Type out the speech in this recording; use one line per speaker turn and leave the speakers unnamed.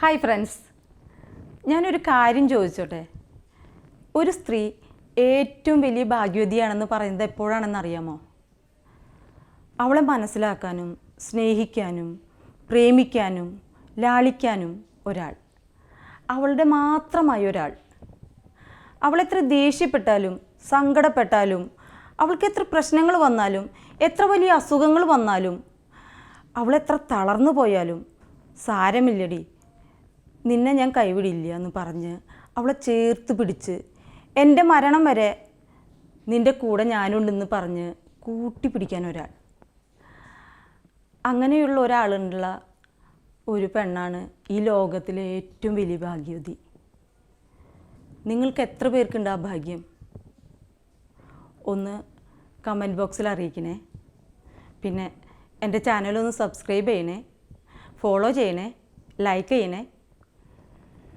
Hi friends ഞാനൊരു കാര്യം ചോദിച്ചോട്ടെ? ഒരു സ്ത്രീ ഏറ്റവും വലിയ ഭാഗ്യവതിയാണെന്ന് പറയുന്നത് എപ്പോഴാണെന്ന് അറിയാമോ? അവളെ മനസ്സിലാക്കാനും സ്നേഹിക്കാനും പ്രേമിക്കാനും ലാളിക്കാനും ഒരാൾ. അവളുടെ മാത്രമായ ഒരാൾ. അവളെത്ര ദേഷ്യപ്പെട്ടാലും സങ്കടപ്പെട്ടാലും അവൾക്ക് എത്ര പ്രശ്നങ്ങൾ വന്നാലും എത്ര വലിയ അസുഖങ്ങൾ വന്നാലും അവളെത്ര തളർന്നു പോയാലും സാരമില്ലടി. നിന്നെ ഞാൻ കൈവിടില്ല എന്ന് പറഞ്ഞ് അവളെ ചേർത്ത് പിടിച്ച് എന്റെ മരണം വരെ നിന്റെ കൂടെ ഞാനുണ്ടെന്ന് പറഞ്ഞ് കൂട്ടി പിടിക്കാൻ ഒരാൾ. അങ്ങനെയുള്ള ഒരാളുള്ള ഒരു പെണ്ണാണ് ഈ ലോകത്തിലെ ഏറ്റവും വലിയ ഭാഗ്യവതി. നിങ്ങൾക്ക് എത്ര പേർക്കുണ്ട് ആ ഭാഗ്യം? ഒന്ന് കമന്റ് ബോക്സിൽ അറിയിക്കണേ. പിന്നെ എന്റെ ചാനലൊന്ന് സബ്സ്ക്രൈബ് ചെയ്യണേ. ഫോളോ ചെയ്യണേ. ലൈക്ക് ചെയ്യണേ.